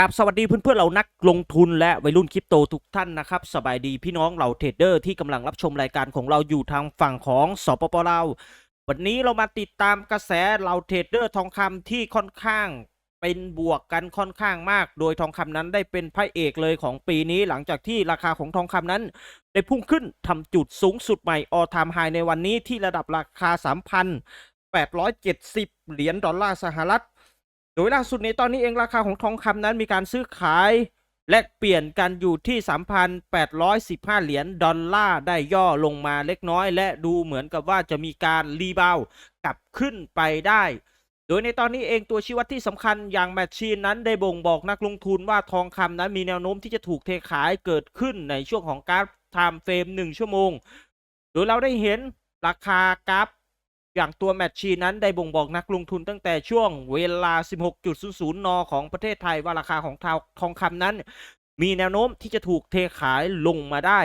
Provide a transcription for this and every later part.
กับสวัสดีเพื่อนๆเรานักลงทุนและวัยรุ่นคริปโตทุกท่านนะครับสบายดีพี่น้องเราเทรดเดอร์ที่กำลังรับชมรายการของเราอยู่ทางฝั่งของสปปลาววันนี้เรามาติดตามกระแสเราเทรดเดอร์ทองคำที่ค่อนข้างเป็นบวกกันค่อนข้างมาก โดยทองคำนั้นได้เป็นพระเอกเลยของปีนี้หลังจากที่ราคาของทองคำนั้น ได้พุ่งขึ้นทำจุดสูงสุดใหม่ออทามไฮในวันนี้ที่ระดับราคา 3,870 เหรียญดอลลาร์สหรัฐ โดยล่าสุดในตอนนี้เองราคาของทองคำนั้นมีการซื้อขายแลกเปลี่ยนกันอยู่ที่ 3,815 เหรียญดอลลาร์ได้ย่อลงมาเล็กน้อย และดูเหมือนกับว่าจะมีการรีบาวกลับขึ้นไปได้ โดยในตอนนี้เองตัวชี้วัดที่สำคัญอย่างแมชชีนนั้นได้บ่งบอกนักลงทุนว่าทองคำนั้นมีแนวโน้มที่จะถูกเทขายเกิดขึ้นในช่วงของกราฟไทม์เฟรม1ชั่วโมง โดยเราได้เห็นราคากราฟ อย่างตัวแมชชีนั้นได้บ่งบอกนักลงทุนตั้งแต่ช่วงเวลา 16.00 น ของประเทศไทยว่าราคาของทองคำนั้น มีแนวโน้มที่จะถูกเทขายลงมาได้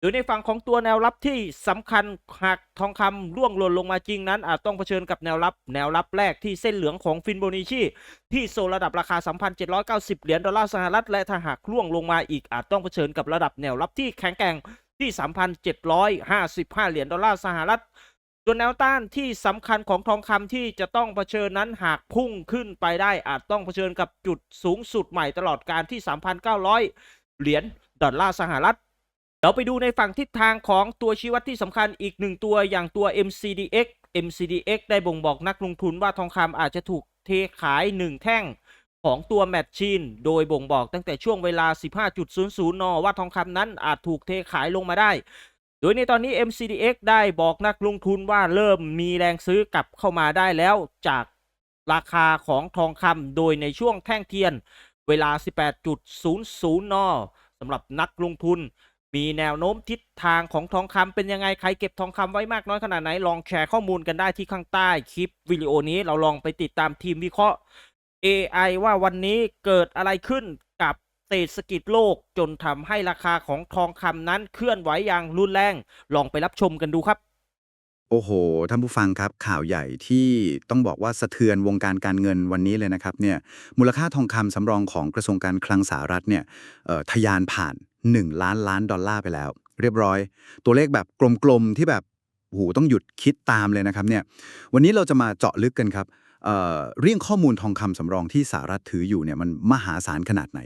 โดยในฝั่งของตัวแนวรับที่สำคัญหากทองคำร่วงหล่นลงมาจริงนั้น อาจต้องเผชิญกับแนวรับแนวรับแรกที่เส้นเหลืองของฟินโบนิชีที่โซนระดับราคา 3,790 เหรียญดอลลาร์สหรัฐและถ้าหากร่วงลงมาอีกอาจต้องเผชิญกับระดับแนวรับที่แข็งแกร่งที่ 3,755 เหรียญดอลลาร์สหรัฐ ส่วนแนวต้านที่สำคัญของทองคำที่จะต้องเผชิญนั้นหากพุ่งขึ้นไปได้อาจต้องเผชิญกับจุดสูงสุดใหม่ตลอดการที่ 3,900 เหรียญดอลลาร์สหรัฐเราไปดูในฝั่งทิศทางของตัวชี้วัดที่สำคัญอีกหนึ่งตัวอย่างตัว MCDX MCDX ได้บ่งบอกนักลงทุนว่าทองคำอาจจะถูกเทขาย 1 แท่งของตัวแมทชีนโดยบ่งบอกตั้งแต่ช่วงเวลา 15.00 น ว่าทองคำนั้นอาจถูกเทขายลงมาได้ ดยในตอนนี้ MCDX ได้บอกนักลงทุนว่าเริ่มมีแรงซื้อกลับเข้ามาได้แล้วจากราคาของทองคำโดยในช่วงแท่งเทียนเวลา 18.00 น สำหรับนักลงทุน มีแนวโน้มทิศทางของทองคำเป็นยังไง ใครเก็บทองคำไว้มากน้อยขนาดไหน ลองแชร์ข้อมูลกันได้ที่ข้างใต้คลิปวิดีโอนี้เราลองไปติดตามทีมวิเคราะห์ AI ว่าวันนี้เกิดอะไรขึ้น รษฐกิจโลกจนทำให้ราคาของทองคำนั้นเคลื่อนไหวอย่างรุนแรง ลองไปรับชมกันดูครับ โอ้โห ท่านผู้ฟังครับ ข่าวใหญ่ที่ต้องบอกว่าสะเทือนวงการการเงินวันนี้เลยนะครับเนี่ยมูลค่าทองคำสำรองของกระทรวงการคลังสหรัฐเนี่ยทะยานผ่าน 1 ล้านล้านดอลลาร์ไปแล้ว เรียบร้อย ตัวเลขแบบกลมๆที่แบบโอ้โหต้องหยุดคิดตามเลยนะครับเนี่ยวันนี้เราจะมาเจาะลึกกันครับ เอ่องข้อมูลทองคำสำรองที่สหรัฐถืออยู่เนี่ยมันมหาศาลขนาดไหน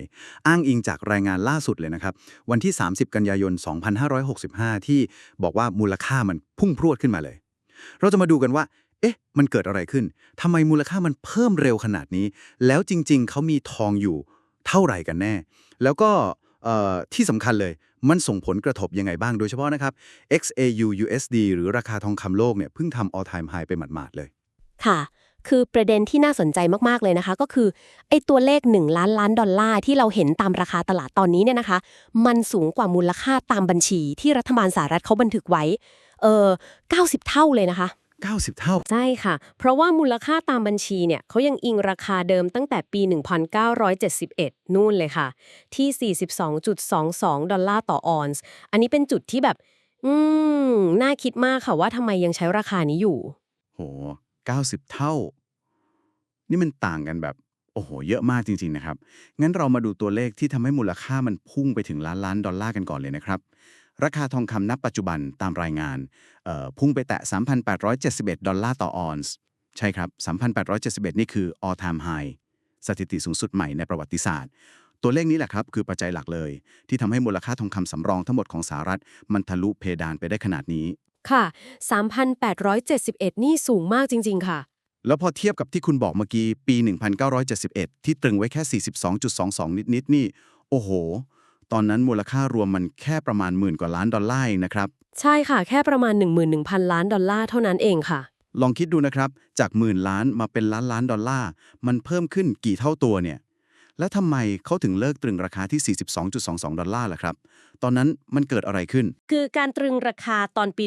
อ้างอิงจากรายงานล่าสุดเลยนะครับ วันที่ 30 กันยายน 2565 ที่บอกว่ามูลค่ามันพุ่งพรวดขึ้นมาเลย เราจะมาดูกันว่า เอ๊ะ มันเกิดอะไรขึ้นทำไมมูลค่ามันเพิ่มเร็วขนาดนี้ แล้วจริง ๆ เขามีทองอยู่เท่าไหร่กันแน่ แล้วก็ที่สำคัญเลยมันส่งผลกระทบยังไงบ้างโดยเฉพาะนะครับ XAU USD หรือราคาทองคำโลกเนี่ยเพิ่งทำ all time high ไปหมาดๆเลย ค่ะ คือประเด็นที่น่าสนใจมากๆเลยนะคะ ก็คือไอ้ตัวเลข 1 ล้านล้านดอลลาร์ที่เราเห็นตามราคาตลาดตอนนี้เนี่ยนะคะ มันสูงกว่ามูลค่าตามบัญชีที่รัฐบาลสหรัฐเขาบันทึกไว้เออ90 เท่าเลยนะคะ 90 เท่า ใช่ค่ะ เพราะว่ามูลค่าตามบัญชีเนี่ยเขายังอิงราคาเดิมตั้งแต่ปี 1971 นู่นเลยค่ะ ที่ 42.22 ดอลลาร์ต่อออนซ์อันนี้เป็นจุดที่แบบ อืม น่าคิดมากค่ะว่าทำไมยังใช้ราคานี้อยู่ โห 90 เท่า นี่มันต่างกันแบบ โอ้โห เยอะมากจริง ๆ นะครับ งั้นเรามาดูตัวเลขที่ทำให้มูลค่ามันพุ่งไปถึงล้านล้านดอลลาร์กันก่อนเลยนะครับ ราคาทองคำนับปัจจุบันตามรายงานพุ่งไปแตะ 3,871 ดอลลาร์ต่อออนซ์ใช่ครับ 3,871 นี่คือ all time high สถิติสูงสุดใหม่ในประวัติศาสตร์ตัวเลขนี้แหละครับ คือปัจจัยหลักเลย ที่ทำให้มูลค่าทองคำสำรองทั้งหมดของสหรัฐ มันทะลุเพดานไปได้ขนาดนี้ค่ะ 3,871 นี่สูงมากจริง ๆ ค่ะ แล้วพอเทียบกับที่คุณบอกเมื่อกี้ ปี 1971 ที่ตรึงไว้แค่ 42.22 นิดๆนี่ โอ้โห ตอนนั้นมูลค่ารวมมันแค่ประมาณหมื่นกว่าล้านดอลลาร์เองนะครับ ใช่ค่ะ แค่ประมาณ 11,000 ล้านดอลลาร์เท่านั้นเองค่ะ ลองคิดดูนะครับ จากหมื่นล้านมาเป็นล้านล้านดอลลาร์ มันเพิ่มขึ้นกี่เท่าตัวเนี่ย แล้วทำไมเขาถึงเลิกตรึงราคาที่ 42.22 ดอลลาร์ล่ะครับ ตอนนั้นมันเกิดอะไรขึ้น คือการตรึงราคาตอนปี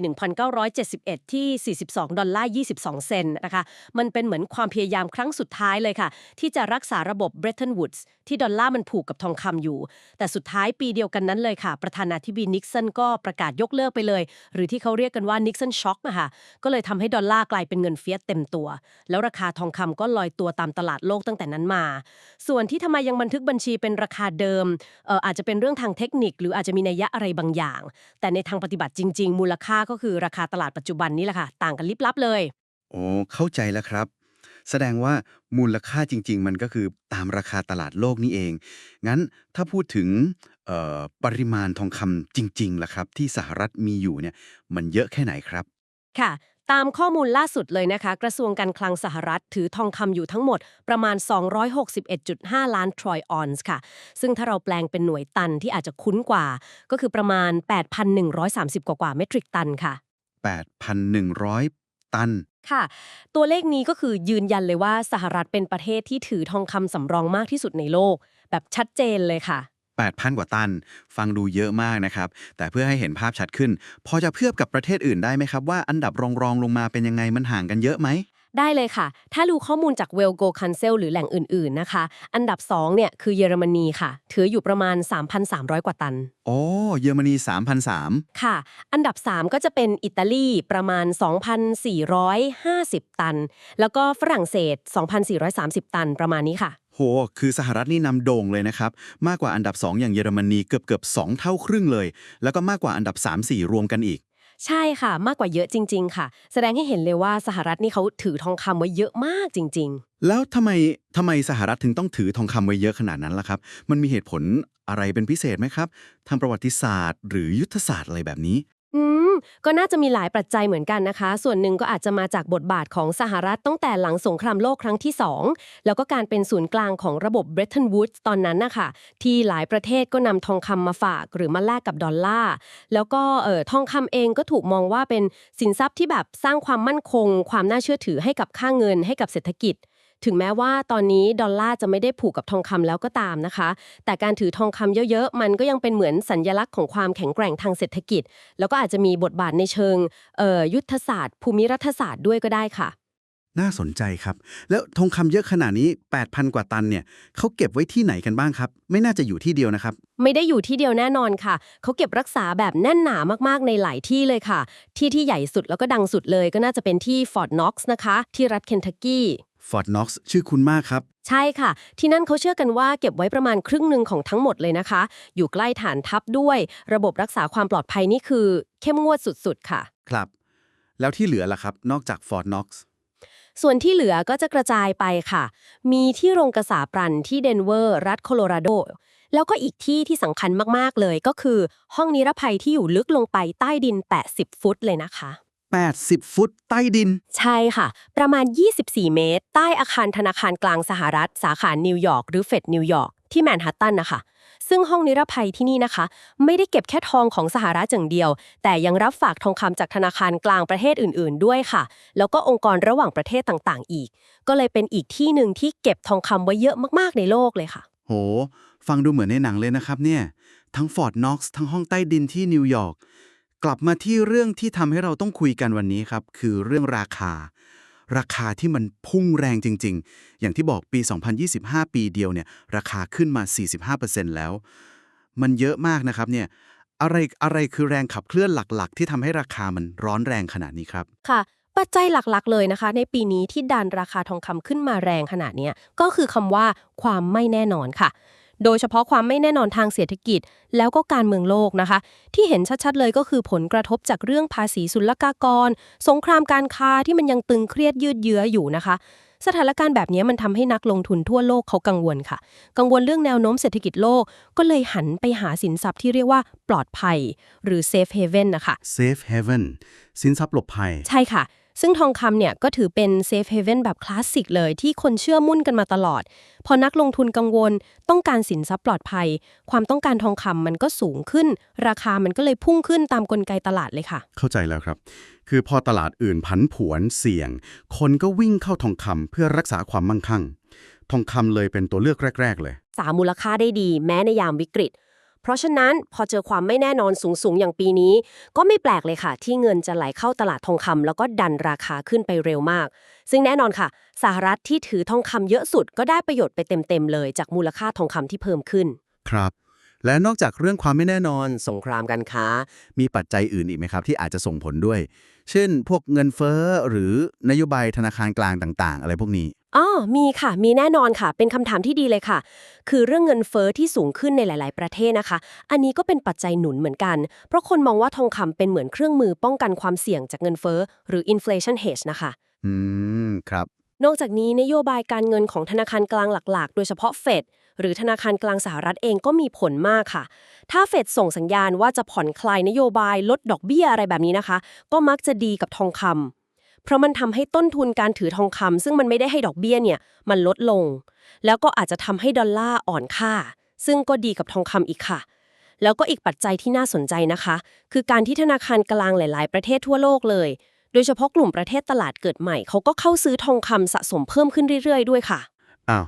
1971 ที่ 42 ดอลลาร์ 22 เซนต์นะคะ มันเป็นเหมือนความพยายามครั้งสุดท้ายเลยค่ะ ที่จะรักษาระบบ Bretton Woods ที่ดอลลาร์มันผูกกับทองคำอยู่ แต่สุดท้ายปีเดียวกันนั้นเลยค่ะ ประธานาธิบดีนิกสันก็ประกาศยกเลิกไปเลย หรือที่เขาเรียกกันว่านิกสันช็อคนะคะก็เลยทำให้ดอลลาร์กลายเป็นเงินเฟียสเต็มตัว แล้วราคาทองคำก็ลอยตัวตามตลาดโลกตั้งแต่นั้นมา ส่วนที่ทำไมยังบันทึกบัญชีเป็นราคาเดิมเอ่ออาจจะเป็นเรื่องทางเทคนิค หรืออาจจะมีนัยยะอะไรบางอย่าง แต่ในทางปฏิบัติจริง ๆ มูลค่าก็คือราคาตลาดปัจจุบันนี่แหละค่ะต่างกันลิบลับเลยโอ้เข้าใจแล้วครับ แสดงว่ามูลค่าจริง ๆ มันก็คือตามราคาตลาดโลกนี่เอง งั้นถ้าพูดถึงเอ่อปริมาณทองคำจริงๆล่ะครับ ที่สหรัฐมีอยู่เนี่ยมันเยอะแค่ไหนครับค่ะ ตามข้อมูลล่าสุดเลยนะคะ กระทรวงการคลังสหรัฐ ถือทองคำอยู่ทั้งหมดประมาณ 261.5 ล้านทรอยออนซ์ค่ะ ซึ่งถ้าเราแปลงเป็นหน่วยตันที่อาจจะคุ้นกว่า ก็คือประมาณ 8,130 กว่ากว่าเมตริกตันค่ะ 8,100 ตันค่ะ ตัวเลขนี้ก็คือยืนยันเลยว่าสหรัฐเป็นประเทศที่ถือทองคำสำรองมากที่สุดในโลก แบบชัดเจนเลยค่ะ 8,000 กว่าตัน ฟังดูเยอะมากนะครับ แต่เพื่อให้เห็นภาพชัดขึ้น พอจะเทียบกับประเทศอื่นได้ไหมครับ ว่าอันดับรองๆลงมาเป็นยังไงมันห่างกันเยอะไหมได้เลยค่ะ ถ้าดูข้อมูลจาก w e l g o Council หรือแหล่งอื่น ๆ นะคะ อันดับ 2 เนี่ย คือเยอรมนีค่ะ ถืออยู่ประมาณ 3,300 กว่าตัน โอ้ เยอรมนี3,003ค่ะ อันดับ 3 ก็จะเป็นอิตาลีประมาณ 2,450 ตัน แล้วก็ฝรั่งเศส 2,430 ตันประมาณนี้ค่ะ โห คือสหรัฐนี่นำโด่งเลยนะครับ มากกว่าอันดับ 2 อย่างเยอรมนีเกือบเกือบๆ2เท่าครึ่งเลย แล้วก็มากกว่าอันดับ 3-4 รวมกันอีก ใช่ค่ะ มากกว่าเยอะจริง ๆ ค่ะ แสดงให้เห็นเลยว่าสหรัฐนี่เขาถือทองคำไว้เยอะมากจริงๆแล้วทำไมทำไมสหรัฐถึงต้องถือทองคำไว้เยอะขนาดนั้นล่ะครับ มันมีเหตุผลอะไรเป็นพิเศษไหมครับทางประวัติศาสตร์ หรือยุทธศาสตร์อะไรแบบนี้ อืม ก็น่าจะมีหลายปัจจัยเหมือนกันนะคะ ส่วนหนึ่งก็อาจจะมาจากบทบาทของสหรัฐตั้งแต่หลังสงครามโลกครั้งที่ 2 แล้วก็การเป็นศูนย์กลางของระบบ Bretton Woods ตอนนั้นนะคะที่หลายประเทศก็นำทองคำมาฝากหรือมาแลกกับดอลลาร์ แล้วก็เอ่อทองคำเองก็ถูกมองว่าเป็นสินทรัพย์ที่แบบสร้างความมั่นคง ความน่าเชื่อถือให้กับค่าเงินให้กับเศรษฐกิจ ถึงแม้ว่าตอนนี้ดอลลาร์จะไม่ได้ผูกกับทองคำแล้วก็ตามนะคะ แต่การถือทองคำเยอะๆ มันก็ยังเป็นเหมือนสัญญลักษณ์ของความแข็งแกร่งทางเศรษฐกิจ แล้วก็อาจจะมีบทบาทในเชิงเอ่อยุทธศาสตร์ ภูมิรัฐศาสตร์ด้วยก็ได้ค่ะ น่าสนใจครับ แล้วทองคำเยอะขนาดนี้ 8,000 กว่าตันเนี่ยเขาเก็บไว้ที่ไหนกันบ้างครับ ไม่น่าจะอยู่ที่เดียวนะครับไม่ได้อยู่ที่เดียวแน่นอนค่ะ เขาเก็บรักษาแบบแน่นหนามากๆ ในหลายที่เลยค่ะ ที่ที่ใหญ่สุดแล้วก็ดังสุดเลยก็น่าจะเป็นที่ฟอร์ดน็อกซ์นะคะ ที่รัฐเคนทักกี้ ฟอร์ดน็อกซ์ชื่อคุณมากครับ ใช่ค่ะ ที่นั่นเขาเชื่อกันว่าเก็บไว้ประมาณครึ่งหนึ่งของทั้งหมดเลยนะคะ อยู่ใกล้ฐานทัพด้วย ระบบรักษาความปลอดภัยนี่คือ เข้มงวดสุดๆ ค่ะ ครับ แล้วที่เหลือล่ะครับ นอกจากฟอร์ดน็อกซ์ส่วนที่เหลือก็จะกระจายไปค่ะ มีที่โรงกษาปรันที่เดนเวอร์ รัฐโคโลราโด แล้วก็อีกที่ที่สำคัญมากๆเลยก็คือ ห้องนิรภัยที่อยู่ลึกลงไปใต้ดิน 80 ฟุตเลยนะคะ 80 ฟุตใต้ดิน ใช่ค่ะ ประมาณ 24 เมตร ใต้อาคารธนาคารกลางสหรัฐ สาขานิวยอร์กหรือเฟดนิวยอร์กที่แมนฮัตตันนะคะ ซึ่งห้องนิรภัยที่นี่นะคะ ไม่ได้เก็บแค่ทองของสหรัฐอย่างเดียว แต่ยังรับฝากทองคำจากธนาคารกลางประเทศอื่น ๆ ด้วยค่ะ แล้วก็องค์กรระหว่างประเทศต่างๆ อีก ก็เลยเป็นอีกที่หนึ่งที่เก็บทองคำไว้เยอะมากๆในโลกเลยค่ะ โห ฟังดูเหมือนในหนังเลยนะครับเนี่ย ทั้งฟอร์ดน็อกซ์ทั้งห้องใต้ดินที่นิวยอร์ก กลับมาที่เรื่องที่ทำให้เราต้องคุยกันวันนี้ครับ คือเรื่องราคา ราคาที่มันพุ่งแรงจริง ๆ อย่างที่บอกปี 2025 ปีเดียวเนี่ย ราคาขึ้นมา 45%แล้ว มันเยอะมากนะครับเนี่ยอะไรอะไรคือแรงขับเคลื่อนหลักๆ ที่ทำให้ราคามันร้อนแรงขนาดนี้ครับ ค่ะ ปัจจัยหลักๆ เลยนะคะ ในปีนี้ที่ดันราคาทองคำขึ้นมาแรงขนาดนี้ก็คือคำว่าความไม่แน่นอนค่ะ โดยเฉพาะความไม่แน่นอนทางเศรษฐกิจ แล้วก็การเมืองโลกนะคะ ที่เห็นชัดๆเลยก็คือผลกระทบจากเรื่องภาษีศุลกากร สงครามการค้าที่มันยังตึงเครียดยืดเยื้ออยู่นะคะ สถานการณ์แบบนี้มันทำให้นักลงทุนทั่วโลกเขากังวลค่ะ กังวลเรื่องแนวโน้มเศรษฐกิจโลก ก็เลยหันไปหาสินทรัพย์ที่เรียกว่าปลอดภัย หรือ safe haven นะคะ Safe Haven สินทรัพย์หลบภัย ใช่ค่ะ ซึ่งทองคำเนี่ยก็ถือเป็นเซฟเฮเว่นแบบคลาสสิกเลยที่คนเชื่อมุ่นกันมาตลอด พอนักลงทุนกังวล ต้องการสินทรัพย์ปลอดภัย ความต้องการทองคำมันก็สูงขึ้น ราคามันก็เลยพุ่งขึ้นตามกลไกตลาดเลยค่ะ เข้าใจแล้วครับ คือพอตลาดอื่นผันผวนเสี่ยง คนก็วิ่งเข้าทองคำเพื่อรักษาความมั่งคั่ง ทองคำเลยเป็นตัวเลือกแรก ๆ เลย สามูลค่าได้ดี แม้ในยามวิกฤต เพราะฉะนั้นพอเจอความไม่แน่นอนสูงๆ อย่างปีนี้ ก็ไม่แปลกเลยค่ะ ที่เงินจะไหลเข้าตลาดทองคำแล้วก็ดันราคาขึ้นไปเร็วมาก ซึ่งแน่นอนค่ะ สหรัฐที่ถือทองคำเยอะสุดก็ได้ประโยชน์ไปเต็มๆเลยจากมูลค่าทองคำที่เพิ่มขึ้น ครับ และนอกจากเรื่องความไม่แน่นอนสงครามการค้า มีปัจจัยอื่นอีกไหมครับ ที่อาจจะส่งผลด้วย เช่น พวกเงินเฟ้อหรือนโยบายธนาคารกลางต่าง ๆ อะไรพวกนี้ อ๋อมีค่ะ มีแน่นอนค่ะ เป็นคำถามที่ดีเลยค่ะ คือเรื่องเงินเฟอ้อที่สูงขึ้นในหลาย ๆ ประเทศนะคะ อันนี้ก็เป็นปัจจัยหนุนเหมือนกัน เพราะคนมองว่าทองคำเป็นเหมือนเครื่องมือป้องกันความเสี่ยงจากเงินเฟอ้อหรือ inflation hedge นะคะ อืม ครับ นอกจากนี้นโยบายการเงินของธนาคารกลางหลัก ๆ โดยเฉพาะเฟดหรือธนาคารกลางสหรัฐเองก็มีผลมากค่ะ ถ้าเฟดส่งสัญญาณว่าจะผ่อนคลายนโยบายลดดอกเบี้ยอะไรแบบนี้นะคะ ก็มักจะดีกับทองคำ เพราะมันทำให้ต้นทุนการถือทองคำซึ่งมันไม่ได้ให้ดอกเบี้ยเนี่ยมันลดลง แล้วก็อาจจะทำให้ดอลลาร์อ่อนค่า ซึ่งก็ดีกับทองคำอีกค่ะ แล้วก็อีกปัจจัยที่น่าสนใจนะคะ คือการที่ธนาคารกลางหลาย ๆ ประเทศทั่วโลกเลย โดยเฉพาะกลุ่มประเทศตลาดเกิดใหม่เขาก็เข้าซื้อทองคำสะสมเพิ่มขึ้นเรื่อย ๆ ด้วยค่ะอ้าว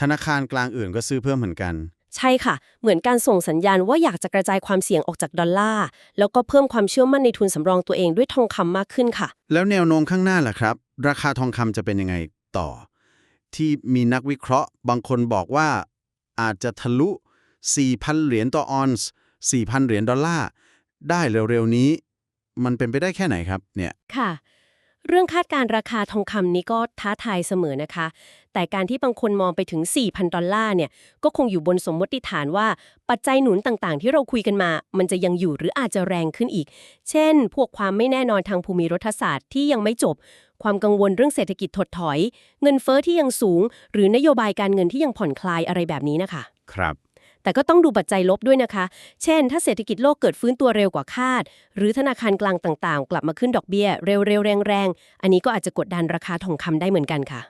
ธนาคารกลางอื่นก็ซื้อเพิ่มเหมือนกัน ใช่ค่ะ เหมือนการส่งสัญญาณว่าอยากจะกระจายความเสี่ยงออกจากดอลลาร์ แล้วก็เพิ่มความเชื่อมั่นในทุนสำรองตัวเองด้วยทองคำมากขึ้นค่ะ แล้วแนวโน้มข้างหน้าล่ะครับ ราคาทองคำจะเป็นยังไงต่อ ที่มีนักวิเคราะห์ บางคนบอกว่าอาจจะทะลุ 4,000 เหรียญต่อออนซ์ 4,000 เหรียญดอลลาร์ ได้เร็วๆนี้ มันเป็นไปได้แค่ไหนครับเนี่ย ค่ะ เรื่องคาดการณ์ราคาทองคำนี้ก็ท้าทายเสมอนะคะ แต่การที่บางคนมองไปถึง 4,000 ดอลลาร์เนี่ย ก็คงอยู่บนสมมติฐานว่าปัจจัยหนุนต่างๆ ที่เราคุยกันมา มันจะยังอยู่หรืออาจจะแรงขึ้นอีก เช่น พวกความไม่แน่นอนทางภูมิรัฐศาสตร์ที่ยังไม่จบ ความกังวลเรื่องเศรษฐกิจถดถอย เงินเฟ้อที่ยังสูง หรือนโยบายการเงินที่ยังผ่อนคลายอะไรแบบนี้นะคะ ครับแต่ก็ต้องดูปัจจัยลบด้วยนะคะ เช่น ถ้าเศรษฐกิจโลกเกิดฟื้นตัวเร็วกว่าคาด หรือธนาคารกลางต่างๆ กลับมาขึ้นดอกเบี้ย เร็วๆ แรงๆ อันนี้ก็อาจจะกดดันราคาทองคำได้เหมือนกันค่ะ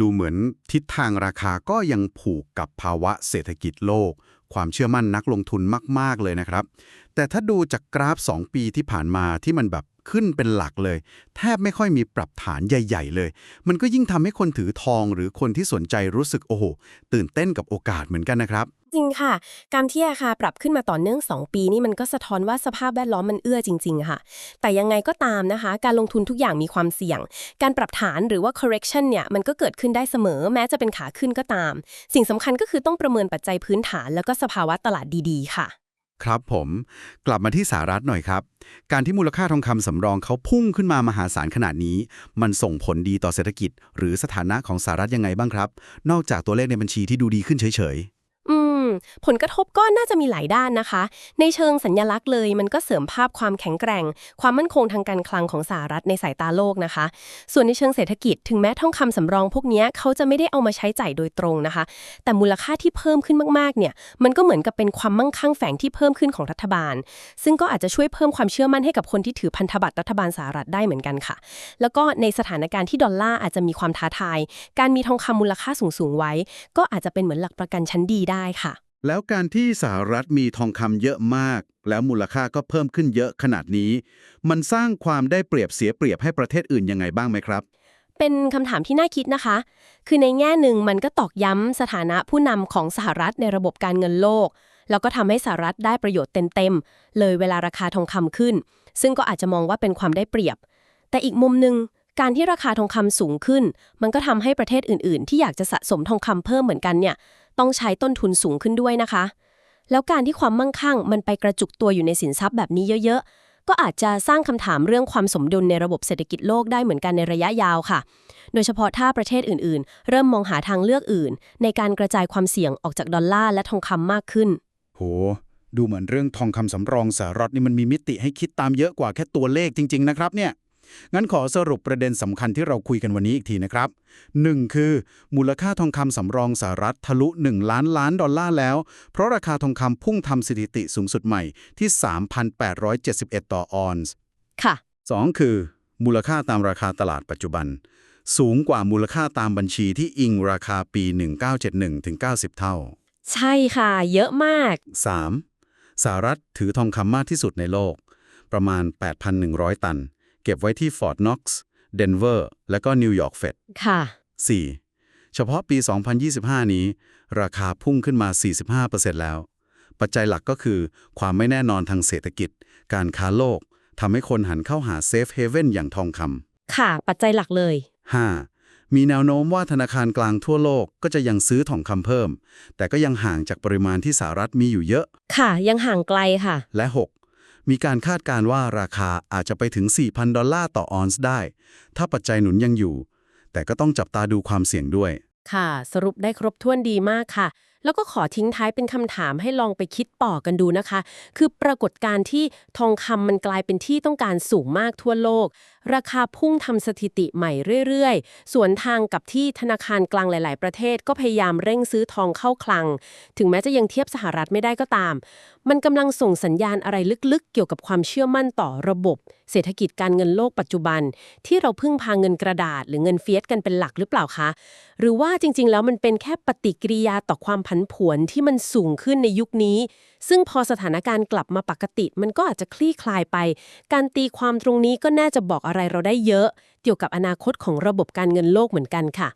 ดูเหมือนทิศทางราคาก็ยังผูกกับภาวะเศรษฐกิจโลก ความเชื่อมั่นนักลงทุนมาก ๆ เลยนะครับ แต่ถ้าดูจากกราฟ 2 ปีที่ผ่านมาที่มันแบบ ขึ้นเป็นหลักเลย แทบไม่ค่อยมีปรับฐานใหญ่ ๆ เลย มันก็ยิ่งทำให้คนถือทองหรือคนที่สนใจรู้สึกโอ้โห ตื่นเต้นกับโอกาสเหมือนกันนะครับ จริงค่ะ การที่ราคาปรับขึ้นมาต่อเนื่อง 2 ปีนี่มันก็สะท้อนว่าสภาพแวดล้อมมันเอื้อจริง ๆ ค่ะ แต่ยังไงก็ตามนะคะ การลงทุนทุกอย่างมีความเสี่ยง การปรับฐานหรือว่า correction เนี่ยมันก็เกิดขึ้นได้เสมอ แม้จะเป็นขาขึ้นก็ตาม สิ่งสำคัญก็คือต้องประเมินปัจจัยพื้นฐาน แล้วก็สภาวะตลาดดีๆ ค่ะ ครับผมกลับมาที่สหรัฐหน่อยครับ การที่มูลค่าทองคำสำรองเขาพุ่งขึ้นมามหาศาลขนาดนี้ มันส่งผลดีต่อเศรษฐกิจ หรือสถานะของสหรัฐยังไงบ้างครับ นอกจากตัวเลขในบัญชีที่ดูดีขึ้นเฉย ผลกระทบก็น่าจะมีหลายด้านนะคะ ในเชิงสัญญลักษณ์เลย มันก็เสริมภาพความแข็งแกร่ง ความมั่นคงทางการคลังของสหรัฐในสายตาโลกนะคะ ส่วนในเชิงเศรษฐกิจถึงแม้ทองคำสำรองพวกนี้เขาจะไม่ได้เอามาใช้จ่ายโดยตรงนะคะ แต่มูลค่าที่เพิ่มขึ้นมากๆเนี่ยมันก็เหมือนกับเป็นความมั่งคั่งแฝงที่เพิ่มขึ้นของรัฐบาล ซึ่งก็อาจจะช่วยเพิ่มความเชื่อมั่นให้กับคนที่ถือพันธบัตรรัฐบาลสหรัฐได้เหมือนกันค่ะ แล้วก็ในสถานการณ์ที่ดอลลาร์อาจจะมีความท้าทาย การมีทองคำมูลค่าสูงๆไว้ ก็อาจจะเป็นเหมือนหลักประกันชั้นดีได้ค่ะ แล้วการที่สหรัฐมีทองคำเยอะมาก แล้วมูลค่าก็เพิ่มขึ้นเยอะขนาดนี้ มันสร้างความได้เปรียบเสียเปรียบให้ประเทศอื่นยังไงบ้างไหมครับ เป็นคำถามที่น่าคิดนะคะ คือในแง่หนึ่งมันก็ตอกย้ำสถานะผู้นำของสหรัฐในระบบการเงินโลก แล้วก็ทำให้สหรัฐได้ประโยชน์เต็มๆเลยเวลาราคาทองคำขึ้น ซึ่งก็อาจจะมองว่าเป็นความได้เปรียบ แต่อีกมุมหนึ่ง การที่ราคาทองคำสูงขึ้น มันก็ทำให้ประเทศอื่นๆ ที่อยากจะสะสมทองคำเพิ่มเหมือนกันเนี่ย ต้องใช้ต้นทุนสูงขึ้นด้วยนะคะ แล้วการที่ความมั่งคั่งมันไปกระจุกตัวอยู่ในสินทรัพย์แบบนี้เยอะ ๆ ก็อาจจะสร้างคำถามเรื่องความสมดุลในระบบเศรษฐกิจโลกได้เหมือนกันในระยะยาวค่ะ โดยเฉพาะถ้าประเทศอื่นๆ เริ่มมองหาทางเลือกอื่น ในการกระจายความเสี่ยงออกจากดอลลาร์และทองคำมากขึ้น โห ดูเหมือนเรื่องทองคำสำรองสหรัฐนี่มันมีมิติให้คิดตามเยอะกว่าแค่ตัวเลขจริง ๆ นะครับเนี่ย งั้นขอสรุปประเด็นสำคัญที่เราคุยกันวันนี้อีกทีนะครับ 1. คือ มูลค่าทองคำสำรองสหรัฐทะลุ 1 ล้านล้านดอลลาร์แล้ว เพราะราคาทองคำพุ่งทำสถิติสูงสุดใหม่ที่ 3,871 ต่อออนซ์ค่ะ 2. คือ มูลค่าตามราคาตลาดปัจจุบัน สูงกว่ามูลค่าตามบัญชีที่อิงราคาปี 1971ถึง90 เท่า ใช่ค่ะ เยอะมาก 3. สหรัฐถือทองคำมากที่สุดในโลก ประมาณ 8,100 ตัน เก็บไว้ที่ฟอร์ดน็อกซ์เดนเวอร์และก็นิวยอร์กเฟดค่ะ 4. เฉพาะปี 2025 นี้ ราคาพุ่งขึ้นมา 45%แล้ว ปัจจัยหลักก็คือ ความไม่แน่นอนทางเศรษฐกิจ การค้าโลกทำให้คนหันเข้าหาเซฟเฮเว่นอย่างทองคำค่ะ ปัจจัยหลักเลย 5. มีแนวโน้มว่าธนาคารกลางทั่วโลกก็จะยังซื้อทองคำเพิ่ม แต่ก็ยังห่างจากปริมาณที่สหรัฐมีอยู่เยอะ ค่ะ ยังห่างไกลค่ะ และ 6. มีการคาดการ์ว่าราคาอาจจะไปถึง 4,000 ดอลลาร์ต่อออนซ์ได้ ถ้าปัจจัยหนุนยังอยู่ แต่ก็ต้องจับตาดูความเสี่ยงด้วย ค่ะ สรุปได้ครบถ้วนดีมากค่ะ แล้วก็ขอทิ้งท้ายเป็นคำถามให้ลองไปคิดต่อกันดูนะคะ คือปรากฏการณ์ที่ทองคำมันกลายเป็นที่ต้องการสูงมากทั่วโลก ราคาพุ่งทำสถิติใหม่เรื่อยๆ สวนทางกับที่ธนาคารกลางหลาย ๆ ประเทศก็พยายามเร่งซื้อทองเข้าคลัง ถึงแม้จะยังเทียบสหรัฐไม่ได้ก็ตาม มันกำลังส่งสัญญาณอะไรลึกๆ เกี่ยวกับความเชื่อมั่นต่อระบบ เศรษฐกิจการเงินโลกปัจจุบัน ที่เราพึ่งพาเงินกระดาษ หรือเงินเฟียสกันเป็นหลักหรือเปล่าคะ หรือว่าจริง ๆ แล้วมันเป็นแค่ปฏิกิริยาต่อความผันผวนที่มันสูงขึ้นในยุคนี้ ซึ่งพอสถานการณ์กลับมาปกติ มันก็อาจจะคลี่คลายไป การตีความตรงนี้ก็น่าจะบอกอะไรเราได้เยอะ เกี่ยวกับอนาคตของระบบการเงินโลกเหมือนกันค่ะ